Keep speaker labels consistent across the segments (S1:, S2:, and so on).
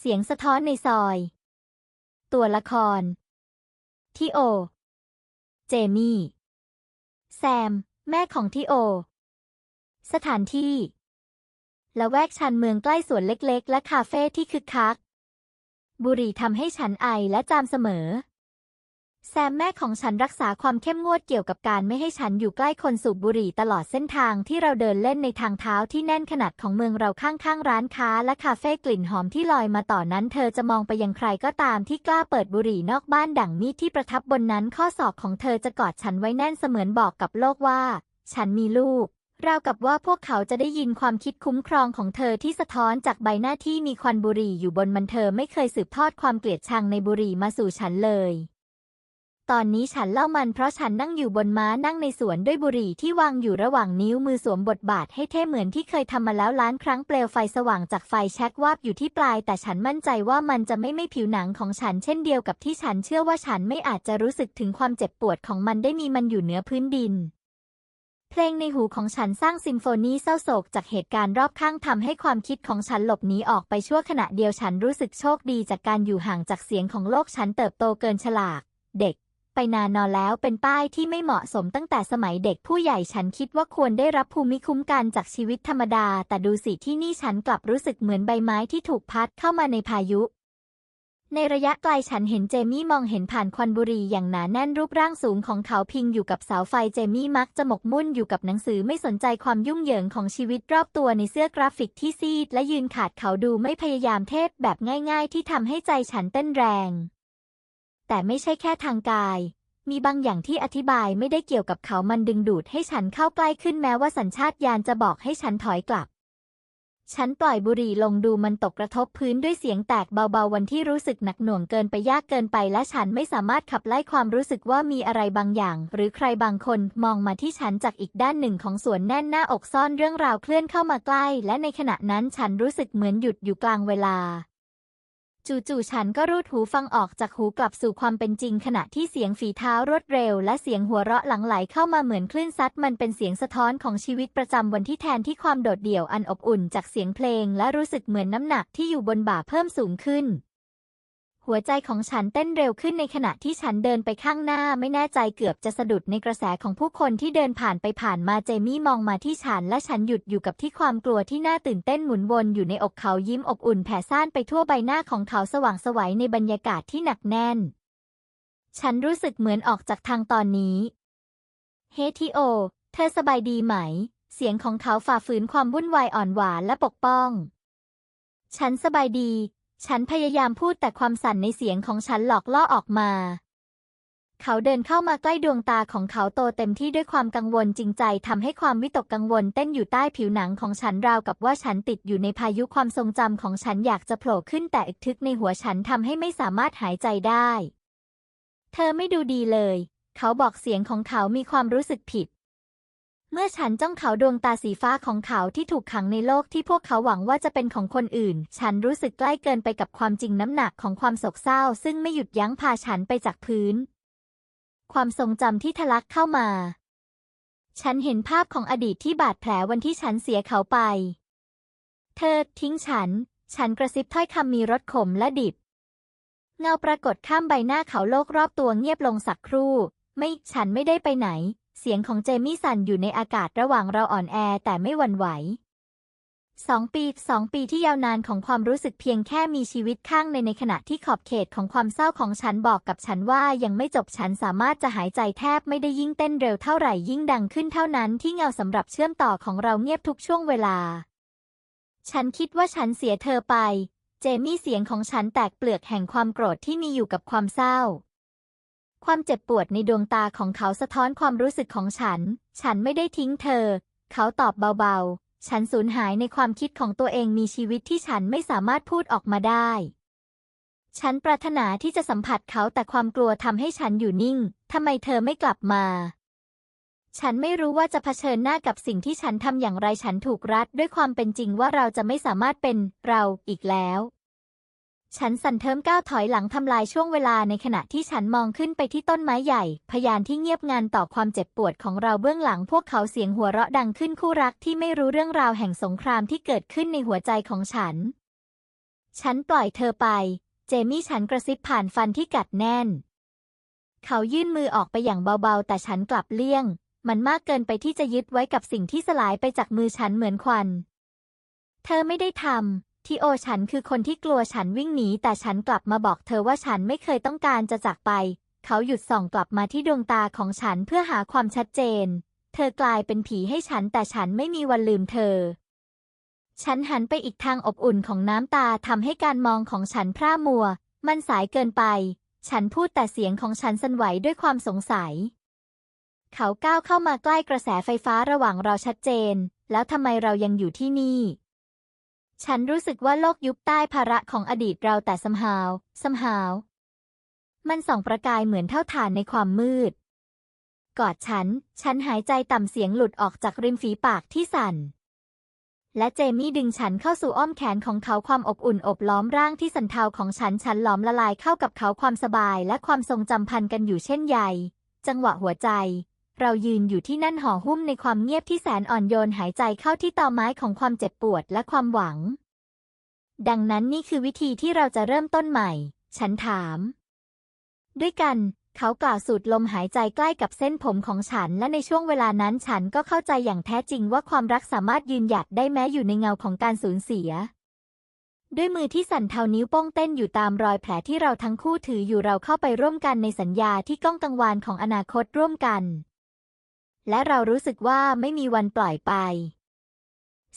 S1: เสียงสะท้อนในซอย ตัวละครทิโอ เจมี่ แซม แม่ของทิโอ สถานที่ละแวกชันเมืองใกล้สวนเล็กๆ และคาเฟ่ที่คึกคัก บุหรี่ทำให้ฉันไอและจามเสมอ แซมแม่ของฉันรักษาความเข้มงวดเกี่ยวกับการไม่ให้ฉันอยู่ใกล้คนสูบบุหรี่ตลอดเส้นทางที่เราเดินเล่นในทางเท้าที่แน่นขนาดของเมืองเราข้างๆร้านค้าและคาเฟ่กลิ่นหอมที่ลอยมาต่อนนั้น เธอจะมองไปยังใครก็ตามที่กล้าเปิดบุหรี่นอกบ้านดั่งมีดที่ประทับบนนั้นข้อศอกของเธอจะกอดฉันไว้แน่นเสมือนบอกกับโลกว่า ฉันมีลูกราวกับว่าพวกเขาจะได้ยินความคิดคุ้มครองของเธอที่สะท้อนจากใบหน้าที่มีควันบุหรี่อยู่บนมันเธอไม่เคยสืบทอดความเกลียดชังในบุหรี่มาสู่ฉันเลย ตอนนี้ฉันเล่ามันเพราะฉันนั่งอยู่บนม้านั่งในสวนด้วยบุหรี่ที่วางอยู่ระหว่างนิ้วมือสวมบทบาทให้เท่เหมือนที่เคยทำมาแล้วล้านครั้งเปลวไฟสว่างจากไฟแช็กวาบอยู่ที่ปลาย แต่ฉันมั่นใจว่ามันจะไม่ไม่ผิวหนังของฉันเช่นเดียวกับที่ฉันเชื่อว่าฉันไม่อาจจะรู้สึกถึงความเจ็บปวดของมันได้มีมันอยู่เหนือพื้นดิน เพลงในหูของฉันสร้างซิมโฟนีเศร้าโศกจากเหตุการณ์รอบข้างทำให้ความคิดของฉันหลบหนีออกไปชั่วขณะเดียวฉันรู้สึกโชคดีจากการอยู่ห่างจากเสียงของโลกฉันเติบโตเกินฉลาก เด็ก ไปนานนอนแล้วเป็นป้ายที่ไม่เหมาะสมตั้งแต่สมัยเด็กผู้ใหญ่ฉันคิดว่าควรได้รับภูมิคุ้มกันจากชีวิตธรรมดา แต่ดูสิที่นี่ฉันกลับรู้สึกเหมือนใบไม้ที่ถูกพัดเข้ามาในพายุ ในระยะไกลฉันเห็นเจมี่มองเห็นผ่านควันบุหรี่อย่างหนาแน่นรูปร่างสูงของเขาพิงอยู่กับเสาไฟเจมี่มักจะหมกมุ่นอยู่กับหนังสือไม่สนใจความยุ่งเหยิงของชีวิตรอบตัวในเสื้อกราฟิกที่ซีดและยืนขาดเขาดูไม่พยายามเทศแบบง่าย ๆ ที่ทำให้ใจฉันเต้นแรง แต่ไม่ใช่แค่ทางกาย มีบางอย่างที่อธิบายไม่ได้เกี่ยวกับเขามันดึงดูดให้ฉันเข้าใกล้ขึ้นแม้ว่าสัญชาตญาณจะบอกให้ฉันถอยกลับ ฉันปล่อยบุหรี่ลงดูมันตกกระทบพื้นด้วยเสียงแตกเบาๆวันที่รู้สึกหนักหน่วงเกินไปยากเกินไป และฉันไม่สามารถขับไล่ความรู้สึกว่ามีอะไรบางอย่าง หรือใครบางคนมองมาที่ฉันจากอีกด้านหนึ่งของสวนแน่นหน้าอกซ่อนเรื่องราวเคลื่อนเข้ามาใกล้ และในขณะนั้นฉันรู้สึกเหมือนหยุดอยู่กลางเวลา จู่ๆฉันก็รูดหูฟังออกจากหูกลับสู่ความเป็นจริง ขณะที่เสียงฝีเท้ารวดเร็ว และเสียงหัวเราะหลังไหลเข้ามาเหมือนคลื่นซัดมันเป็นเสียงสะท้อนของชีวิตประจำวันที่แทนที่ความโดดเดี่ยวอันอบอุ่นจากเสียงเพลง และรู้สึกเหมือนน้ำหนักที่อยู่บนบ่าเพิ่มสูงขึ้น หัวใจของฉันเต้นเร็วขึ้นในขณะที่ฉันเดินไปข้างหน้าไม่แน่ใจเกือบจะสะดุดในกระแสของผู้คนที่เดินผ่านไปผ่านมาเจมี่มองมาที่ฉันและฉันหยุดอยู่กับที่ความกลัวที่น่าตื่นเต้นหมุนวนอยู่ในอกเขายิ้มอบอุ่นแผ่ซ่านไปทั่วใบหน้าของเขาสว่างสวัยในบรรยากาศที่หนักแน่น ฉันรู้สึกเหมือนออกจากทางตอนนี้ เฮทิโอ เธอสบายดีไหม เสียงของเขาฝ่าฝืนความวุ่นวายอ่อนหวานและปกป้อง ฉันสบายดี ฉันพยายามพูดแต่ความสั่นในเสียงของฉันหลอกล่อออกมา เขาเดินเข้ามาใกล้ดวงตาของเขาโตเต็มที่ด้วยความกังวลจริงใจทำให้ความวิตกกังวลเต้นอยู่ใต้ผิวหนังของฉันราวกับว่าฉันติดอยู่ในพายุความทรงจำของฉันอยากจะโผล่ขึ้นแต่อึกทึกในหัวฉันทำให้ไม่สามารถหายใจได้ เธอไม่ดูดีเลย เขาบอกเสียงของเขามีความรู้สึกผิด เมื่อฉันจ้องเขาดวงตาสีฟ้าของเขาที่ถูกขังในโลกที่พวกเขาหวังว่าจะเป็นของคนอื่น ฉันรู้สึกใกล้เกินไปกับความจริงน้ำหนักของความโศกเศร้า ซึ่งไม่หยุดยั้งพาฉันไปจากพื้น ความทรงจำที่ทะลักเข้ามา ฉันเห็นภาพของอดีตที่บาดแผลวันที่ฉันเสียเขาไป เธอทิ้งฉัน ฉันกระซิบถ้อยคำมีรสขมและดิบ เงาปรากฏข้ามใบหน้าเขาโลกรอบตัวเงียบลงสักครู่ ไม่ฉันไม่ได้ไปไหน เสียงของเจมี่สั่นอยู่ในอากาศระหว่างเราอ่อนแอแต่ไม่หวั่นไหวสองปีสองปีที่ยาวนานของความรู้สึกเพียงแค่มีชีวิตข้างในในขณะที่ขอบเขตของความเศร้าของฉันบอกกับฉันว่ายังไม่จบฉันสามารถจะหายใจแทบไม่ได้ยิ่งเต้นเร็วเท่าไหร่ยิ่งดังขึ้นเท่านั้นที่เงาสำหรับเชื่อมต่อของเราเงียบทุกช่วงเวลา ฉันคิดว่าฉันเสียเธอไป เจมี่เสียงของฉันแตกเปลือกแห่งความโกรธที่มีอยู่กับความเศร้า ความเจ็บปวดในดวงตาของเขาสะท้อนความรู้สึกของฉัน ฉันไม่ได้ทิ้งเธอ เขาตอบเบาๆ ฉันสูญหายในความคิดของตัวเองมีชีวิตที่ฉันไม่สามารถพูดออกมาได้ ฉันปรารถนาที่จะสัมผัสเขาแต่ความกลัวทำให้ฉันอยู่นิ่ง ทำไมเธอไม่กลับมา ฉันไม่รู้ว่าจะเผชิญหน้ากับสิ่งที่ฉันทำอย่างไรฉันถูกรัดด้วยความเป็นจริงว่าเราจะไม่สามารถเป็นเราอีกแล้ว ฉันสั่นเทิมก้าวถอยหลังทำลายช่วงเวลาในขณะที่ฉันมองขึ้นไปที่ต้นไม้ใหญ่ พยานที่เงียบงันต่อความเจ็บปวดของเราเบื้องหลัง พวกเขาเสียงหัวเราะดังขึ้นคู่รักที่ไม่รู้เรื่องราวแห่งสงครามที่เกิดขึ้นในหัวใจของฉัน ฉันปล่อยเธอไป เจมี่ฉันกระซิบผ่านฟันที่กัดแน่น เขายื่นมือออกไปอย่างเบาๆ แต่ฉันกลับเลี่ยง มันมากเกินไปที่จะยึดไว้กับสิ่งที่สลายไปจากมือฉันเหมือนควัน เธอไม่ได้ทำ ที่โอฉันคือคนที่กลัวฉันวิ่งหนีแต่ฉันกลับมาบอกเธอว่าฉันไม่เคยต้องการจะจากไป เขาหยุดส่องกลับมาที่ดวงตาของฉันเพื่อหาความชัดเจน เธอกลายเป็นผีให้ฉันแต่ฉันไม่มีวันลืมเธอ ฉันหันไปอีกทางอบอุ่นของน้ำตาทำให้การมองของฉันพร่ามัว มันสายเกินไป ฉันพูดแต่เสียงของฉันสั่นไหวด้วยความสงสัย เขาก้าวเข้ามาใกล้กระแสไฟฟ้าระหว่างเราชัดเจน แล้วทำไมเรายังอยู่ที่นี่ ฉันรู้สึกว่าโลกยุบใต้ภาระของอดีตเราแต่สำหาวสำหาว มันส่องประกายเหมือนเท่าฐานในความมืด กอดฉัน ฉันหายใจต่ำเสียงหลุดออกจากริมฝีปากที่สั่น และเจมี่ดึงฉันเข้าสู่อ้อมแขนของเขาความอบอุ่นอบล้อมร่างที่สันเทาของฉันฉันหลอมละลายเข้ากับเขาความสบายและความทรงจำพันกันอยู่เช่นใยจังหวะหัวใจ เรายืนอยู่ที่นั่นห่อหุ้มในความเงียบที่แสนอ่อนโยนหายใจเข้าที่ตอไม้ของความเจ็บปวดและความหวัง ดังนั้นนี่คือวิธีที่เราจะเริ่มต้นใหม่ ฉันถาม ด้วยกันเขากล่าวสูดลมหายใจใกล้กับเส้นผมของฉัน และในช่วงเวลานั้นฉันก็เข้าใจอย่างแท้จริงว่าความรักสามารถยืนหยัดได้แม้อยู่ในเงาของการสูญเสีย ด้วยมือที่สั่นเทานิ้วโป้งเต้นอยู่ตามรอยแผลที่เราทั้งคู่ถืออยู่เราเข้าไปร่วมกันในสัญญาที่ก้องกังวานของอนาคตร่วมกัน และเรารู้สึกว่าไม่มีวันปล่อยไป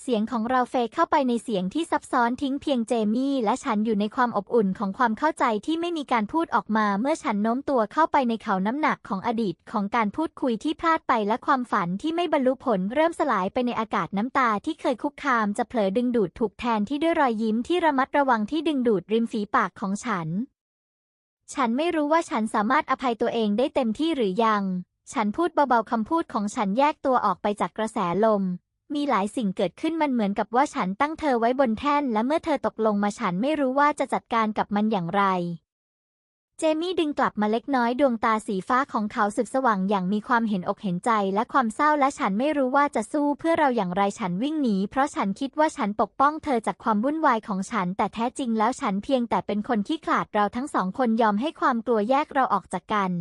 S1: เสียงของเราเฟเข้าไปในเสียงที่ซับซ้อนทิ้งเพียงเจมี่และฉันอยู่ในความอบอุ่นของความเข้าใจที่ไม่มีการพูดออกมาเมื่อฉันโน้มตัวเข้าไปในเขาน้ำหนักของอดีตของการพูดคุยที่พลาดไปและความฝันที่ไม่บรรลุผลเริ่มสลายไปในอากาศน้ำตาที่เคยคุกคามจะเผลอดึงดูดถูกแทนที่ด้วยรอยยิ้มที่ระมัดระวังที่ดึงดูดริมฝีปากของฉัน ฉันไม่รู้ว่าฉันสามารถอภัยตัวเองได้เต็มที่หรือยัง ฉันพูดเบาๆคำพูดของฉันแยกตัวออกไปจากกระแสลม มีหลายสิ่งเกิดขึ้นมันเหมือนกับว่าฉันตั้งเธอไว้บนแท่น และเมื่อเธอตกลงมาฉันไม่รู้ว่าจะจัดการกับมันอย่างไร เจมี่ดึงกลับมาเล็กน้อยดวงตาสีฟ้าของเขาสึกสว่างอย่างมีความเห็นอกเห็นใจและความเศร้าและฉันไม่รู้ว่าจะสู้เพื่อเราอย่างไรฉันวิ่งหนีเพราะฉันคิดว่าฉันปกป้องเธอจากความวุ่นวายของฉัน แต่แท้จริงแล้วฉันเพียงแต่เป็นคนที่ขลาดเราทั้งสองคนยอมให้ความกลัวแยกเราออกจากกัน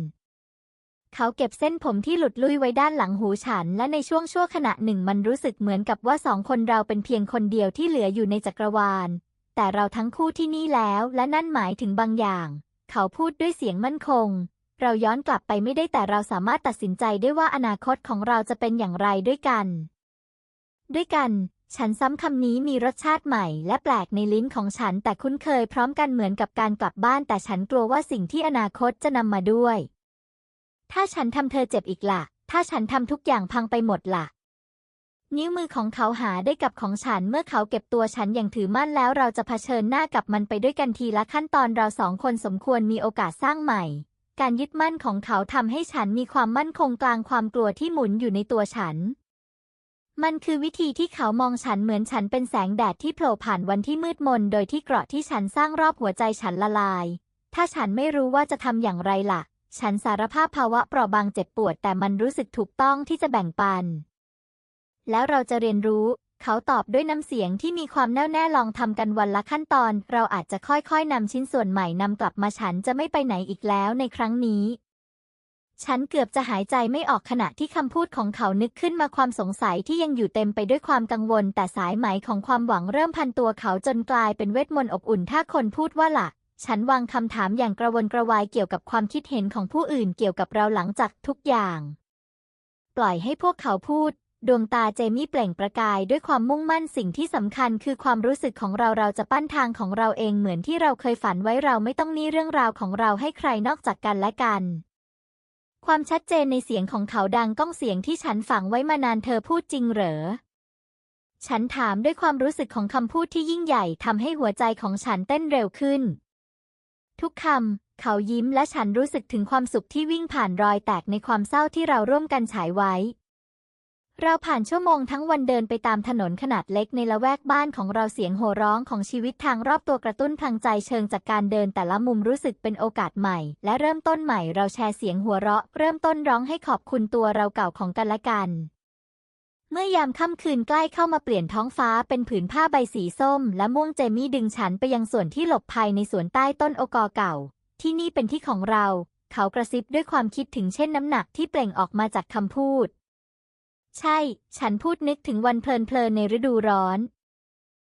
S1: เขาเก็บเส้นผมที่หลุดลุยไว้ด้านหลังหูฉัน และในช่วงชั่วขณะหนึ่งมันรู้สึกเหมือนกับว่าสองคนเราเป็นเพียงคนเดียวที่เหลืออยู่ในจักรวาล แต่เราทั้งคู่ที่นี่แล้ว และนั่นหมายถึงบางอย่าง เขาพูดด้วยเสียงมั่นคง เราย้อนกลับไปไม่ได้แต่เราสามารถตัดสินใจได้ว่าอนาคตของเราจะเป็นอย่างไรด้วยกัน ด้วยกัน ฉันซ้ำคำนี้มีรสชาติใหม่ และแปลกในลิ้นของฉันแต่คุ้นเคยพร้อมกันเหมือนกับการกลับบ้าน แต่ฉันกลัวว่าสิ่งที่อนาคตจะนำมาด้วย ถ้าฉันทำเธอเจ็บอีกละ่ะ ถ้าฉันทำทุกอย่างพังไปหมดละ่ะ นิ้วมือของเขาหาได้กับของฉันเมื่อเขาเก็บตัวฉันอย่างถือมั่นแล้วเราจะเผชิญหน้ากับมันไปด้วยกันทีละขั้นตอนเราสองคนสมควรมีโอกาสสร้างใหม่ การยึดมั่นของเขาทำให้ฉันมีความมั่นคงกลางความกลัวที่หมุนอยู่ในตัวฉันมันคือวิธีที่เขามองฉันเหมือนฉันเป็นแสงแดดที่โผล่ผ่านวันที่มืดมน โดยที่เกราะที่ฉันสร้างรอบหัวใจฉันละลาย ถ้าฉันไม่รู้ว่าจะทำอย่างไรล่ะ ฉันสารภาพภาวะเปราะบางเจ็บปวดแต่มันรู้สึกถูกต้องที่จะแบ่งปัน แล้วเราจะเรียนรู้ เขาตอบด้วยน้ำเสียงที่มีความแน่วแน่ลองทำกันวันละขั้นตอน เราอาจจะค่อยๆนำชิ้นส่วนใหม่นำกลับมาฉันจะไม่ไปไหนอีกแล้วในครั้งนี้ ฉันเกือบจะหายใจไม่ออกขณะที่คำพูดของเขานึกขึ้นมาความสงสัยที่ยังอยู่เต็มไปด้วยความกังวล แต่สายไหมของความหวังเริ่มพันตัวเขาจนกลายเป็นเวทมนต์อบอุ่นถ้าคนพูดว่าละ่ะ ฉันวางคำถามอย่างกระวนกระวายเกี่ยวกับความคิดเห็นของผู้อื่นเกี่ยวกับเราหลังจากทุกอย่าง ปล่อยให้พวกเขาพูด ดวงตาเจมี่เปล่งประกายด้วยความมุ่งมั่นสิ่งที่สำคัญคือความรู้สึกของเราเราจะปั้นทางของเราเองเหมือนที่เราเคยฝันไว้เราไม่ต้องนี่เรื่องราวของเราให้ใครนอกจากกันและกันความชัดเจนในเสียงของเขาดังก้องเสียงที่ฉันฝังไว้มานานเธอพูดจริงเหรอ ฉันถามด้วยความรู้สึกของคำพูดที่ยิ่งใหญ่ทำให้หัวใจของฉันเต้นเร็วขึ้น ทุกคำ เขายิ้มและฉันรู้สึกถึงความสุขที่วิ่งผ่านรอยแตกในความเศร้าที่เราร่วมกันฉายไว้ เราผ่านชั่วโมงทั้งวันเดินไปตามถนนขนาดเล็กในละแวกบ้านของเราเสียงโห่ร้องของชีวิตทางรอบตัวกระตุ้นพลังใจเชิงจากการเดินแต่ละมุมรู้สึกเป็นโอกาสใหม่ และเริ่มต้นใหม่เราแชร์เสียงหัวเราะ เริ่มต้นร้องให้ขอบคุณตัวเราเก่าของกันและกัน เมื่อยามค่ำคืนใกล้เข้ามาเปลี่ยนท้องฟ้าเป็นผืนผ้าใบสีส้ม และม่วงเจมี่ดึงฉันไปยังส่วนที่หลบภัยในสวนใต้ต้นโอกอเก่า ที่นี่เป็นที่ของเรา เขากระซิบด้วยความคิดถึงเช่นน้ำหนักที่เปล่งออกมาจากคำพูด ใช่ ฉันพูดนึกถึงวันเพลินๆในฤดูร้อน